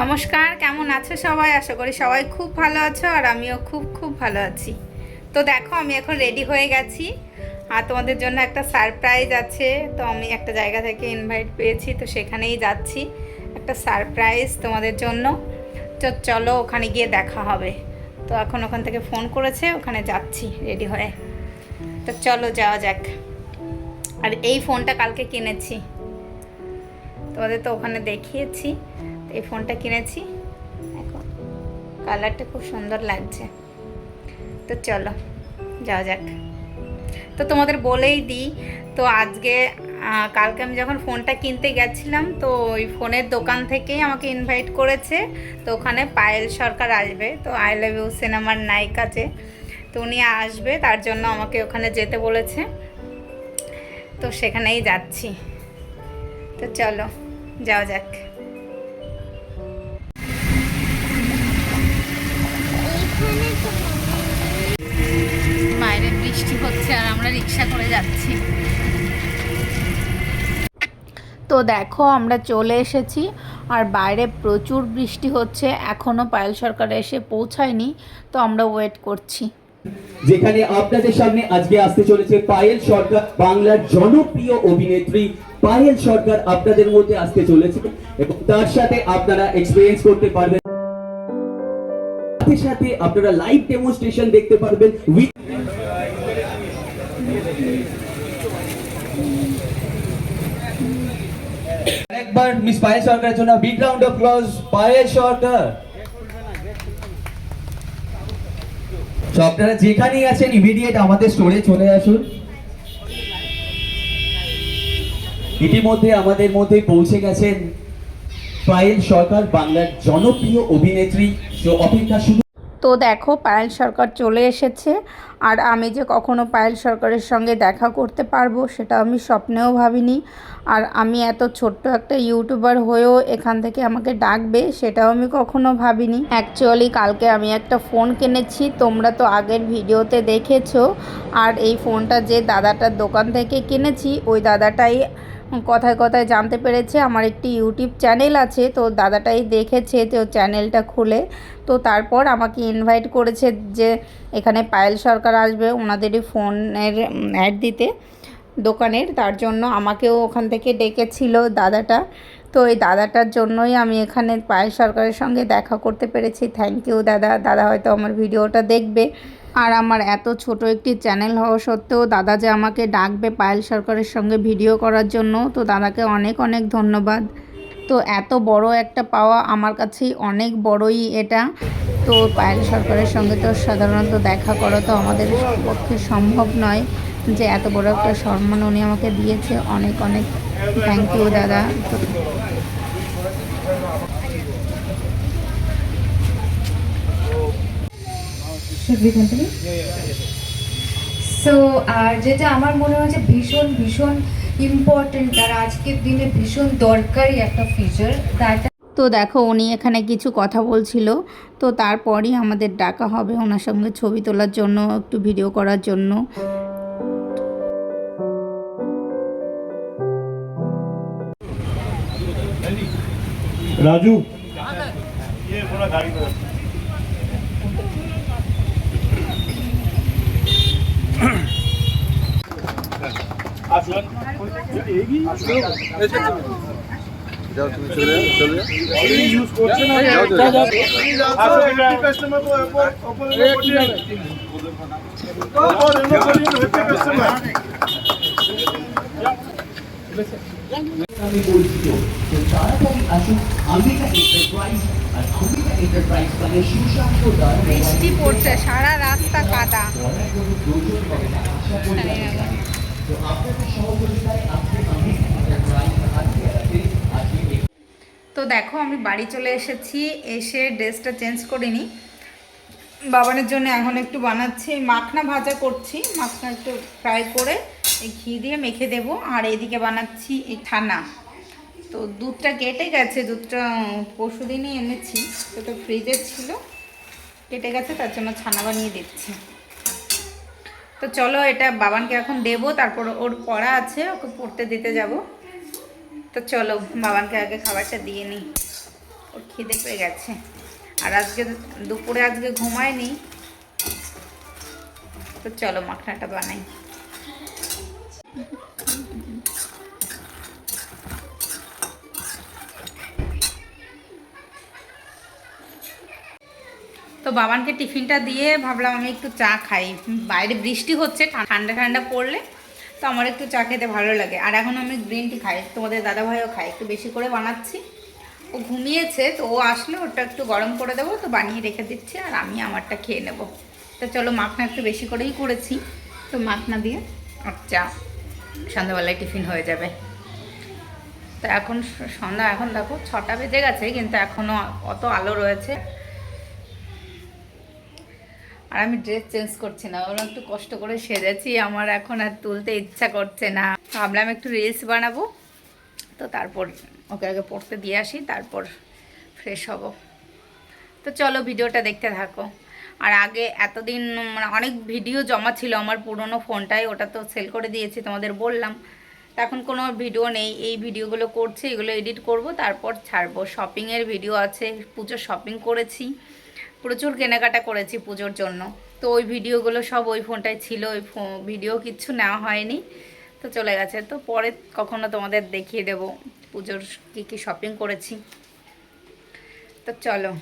নমস্কার, কেমন আছো সবাই? আশা করি সবাই খুব ভালো আছো আর আমিও খুব খুব ভালো আছি। তো দেখো, আমি এখন রেডি হয়ে গেছি। আর তোমাদের জন্য একটা সারপ্রাইজ আছে। তো আমি একটা জায়গা থেকে ইনভাইট পেয়েছি, তো সেখানেই যাচ্ছি। একটা সারপ্রাইজ তোমাদের জন্য। তো চলো, ওখানে গিয়ে দেখা হবে। তো এখন ওখান থেকে ফোন করেছে, ওখানে যাচ্ছি রেডি হয়ে। তো চলো, যাওয়া যাক। আর এই ফোনটা কালকে কিনেছি। তোমাদের তো ওখানে দেখিয়েছি। এই ফোনটা কিনেছি। এখন কালারটা খুব সুন্দর লাগছে। তো চলো, যাওয়া যাক। তো তোমাদের বলেই দিই, তো আজকে কালকে আমি যখন ফোনটা কিনতে গেছিলাম, তো ওই ফোনের দোকান থেকেই আমাকে ইনভাইট করেছে। তো ওখানে পায়েল সরকার আসবে, তো আই লাভ ইউ সিনেমার নায়িক আছে তো উনি আসবে, তার জন্য আমাকে ওখানে যেতে বলেছে। তো সেখানেই যাচ্ছি। তো চলো, যাওয়া যাক। বৃষ্টি হচ্ছে আর আমরা রিক্সা করে যাচ্ছি। তো দেখো আমরা চলে এসেছি আর বাইরে প্রচুর বৃষ্টি হচ্ছে এখনও পায়েল সরকার এসে পৌঁছায়নি তো আমরা ওয়েট করছি। যেখানে আপনাদের সামনে আজকে আসতে চলেছে পায়েল সরকার বাংলার জনপ্রিয় অভিনেত্রী পায়েল সরকার আপনাদের মধ্যে আসতে চলেছে এবং তার সাথে আপনারা এক্সপিরিয়েন্স করতে পারবেন। সাথে সাথে আপনারা লাইভ ডেমোনস্ট্রেশন দেখতে পারবেন উইথ একবার মিস পায়েল সরকারের জন্য big round of claps, Payel Sarkar. আপনারা যেখানেই আছেন ইমিডিয়েট আমাদের স্টোরে চলে আসুন। ইতিমধ্যে আমাদের মধ্যে পৌঁছে গেছেন পায়েল সরকার, বাংলার জনপ্রিয় অভিনেত্রী অপেক্ষা শুধু তো দেখো পায়েল সরকার চলে এসেছে। আর আমি যে কখনো পায়েল সরকারের সঙ্গে দেখা করতে পারব সেটা আমি স্বপ্নেও ভাবিনি। আর আমি এত ছোট্ট একটা ইউটিউবার হয়েও এখান থেকে আমাকে ডাকবে সেটাও আমি কখনো ভাবিনি। অ্যাকচুয়ালি কালকে আমি একটা ফোন কিনেছি, তোমরা তো আগের ভিডিওতে দেখেছ। আর এই ফোনটা যে দাদাটার দোকান থেকে কিনেছি, ওই দাদাটাই কথায় কথায় জানতে পেরেছে, আমার একটি ইউটিউব চ্যানেল আছে, তো দাদাটাই দেখেছে, তো চ্যানেলটা খুলে, তো তারপর আমাকে ইনভাইট করেছে যে এখানে পায়েল সরকার আসবে, ওনাদেরই ফোনের অ্যাড দিতে দোকানের, তার জন্য আমাকেও ওখান থেকে ডেকেছিল দাদাটা। তো এই দাদাটার জন্যই আমি এখানে পায়েল সরকারের সঙ্গে দেখা করতে পেরেছি। থ্যাংক ইউ দাদা। দাদা হয়তো আমার ভিডিওটা দেখবে। আর আমার এত ছোট একটি চ্যানেল হওয়া সত্ত্বেও দাদা যে আমাকে ডাকবে পায়েল সরকারের সঙ্গে ভিডিও করার জন্য, তো দাদাকে অনেক অনেক ধন্যবাদ। তো এত বড় একটা পাওয়া আমার কাছেই অনেক বড়ই এটা। তো পায়েল সরকারের সঙ্গে তো সাধারণত দেখা করা তো আমাদের পক্ষে সম্ভব নয়। যে এত বড় একটা সম্মান উনি আমাকে দিয়েছে। অনেক অনেক থ্যাংক ইউ দাদা? সো আর যেটা আমার মনে হয় যে ভীষণ ভীষণ ইম্পর্টেন্ট আর আজকের দিনে ভীষণ দরকারি একটা ফিচার দ্যাট তো দেখো উনি এখানে কিছু কথা বলছিল। তো তারপরই আমাদের ডাকা হবে ওনার সঙ্গে ছবি তোলার জন্য একটু ভিডিও করার জন্য। राजू। ये थोड़ा गाड़ी कस्टमर को আমি পরিচিত তো তাড়াতাড়ি আসুন আমিকা এন্টারপ্রাইজ আর আমিকা এন্টারপ্রাইজ মানে সুশান্ত বৃষ্টি পড়ছে সারা রাস্তা কাদা। তো আপনাদের সহযোগিতায় আজকে এন্টারপ্রাইজ আজকে তো দেখো আমি বাড়ি চলে এসেছি এসে ড্রেসটা চেঞ্জ করিনি। বাবানের জন্য এখন একটু বানাচ্ছি মাখনা ভাজা করছি মাখনা একটু ফ্রাই করে এই ঘি দিয়ে মেখে দেব। আর এদিকে বানাচ্ছি এই ছানা তো দুধটা কেটে গেছে, দুধটা পরশু দিনই এনেছি। সেটা ফ্রিজে ছিল। কেটে গেছে, তার জন্য ছানা বানিয়ে দিচ্ছি। তো চলো, এটা বাবানকে এখন দেবো, তারপর ওর পড়া আছে, ওকে পড়তে দিতে যাব। তো চলো, বাবানকে আগে খাবারটা দিয়ে নিই। ও খেয়ে খিদে পেয়ে গেছে। আর আজকে দুপুরে আজকে ঘুমায়নি। তো চলো, মাখনাটা বানাই। তো বাবানকে টিফিনটা দিয়ে ভাবলাম আমি একটু চা খাই। বাইরে বৃষ্টি হচ্ছে ঠান্ডা ঠান্ডা পড়লে তো আমার একটু চা খেতে ভালো লাগে। আর এখন আমি গ্রিন টি খাই তোমাদের দাদাভাইও খায় একটু বেশি করে বানাচ্ছি। ও ঘুমিয়েছে তো ও আসলে ওটা একটু গরম করে দেবো তো বানিয়ে রেখে দিচ্ছি আর আমি আমারটা খেয়ে নেব। তো চলো মাখনা একটু বেশি করেই করেছি। তো মাখনা দিয়ে? আর চা সন্ধ্যাবেলায় টিফিন হয়ে যাবে। তো এখন সন্ধ্যা এখন দেখো ছটা বেজে গেছে কিন্তু এখনও অত আলো রয়েছে। আর আমি ড্রেস চেঞ্জ করছি না ওরা একটু কষ্ট করে সেজেছি, আমার এখন আর তুলতে ইচ্ছা করছে না। ভাবলাম একটু রিলস বানাবো, তো তারপর ওকে আগে পড়তে দিয়ে আসি, তারপর ফ্রেশ হব। তো চলো ভিডিওটা দেখতে থাকো। আর আগে এতদিন মানে অনেক ভিডিও জমা ছিল আমার পুরনো ফোনটায় ওটা তো সেল করে দিয়েছি তোমাদের বললাম। এখন কোনো ভিডিও নেই। এই ভিডিওগুলো করছে, এগুলো এডিট করব, তারপর ছাড়বো। শপিংয়ের ভিডিও আছে পুজোর শপিং করেছি। প্রচুর কেনাকাটা করেছি পুজোর জন্য। তো ওই ভিডিওগুলো সব ওই ফোনটায় ছিল, ওই ভিডিও কিচ্ছু নেওয়া হয়নি। তো চলে গেছে। তো পরে কখনো তোমাদের দেখিয়ে দেবো পুজোর কী কী শপিং করেছি। তো চলো,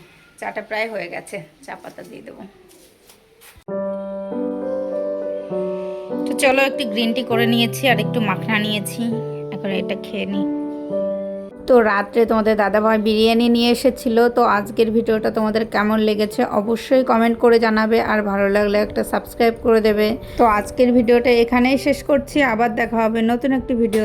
চাটা প্রায় হয়ে গেছে। চা পাতা দিয়ে দেবো। চলো একটু গ্রিন টি করে নিয়েছি আর একটু মাখনা নিয়েছি। এখন এটা খেয়ে নিই। তো রাত্রে তোমাদের দাদাভাই বিরিয়ানি নিয়ে এসেছিল। তো আজকের ভিডিওটা তোমাদের কেমন লেগেছে অবশ্যই কমেন্ট করে জানাবে আর ভালো লাগলে একটা সাবস্ক্রাইব করে দেবে। তো আজকের ভিডিওটা এখানেই শেষ করছি। আবার দেখা হবে নতুন একটি ভিডিও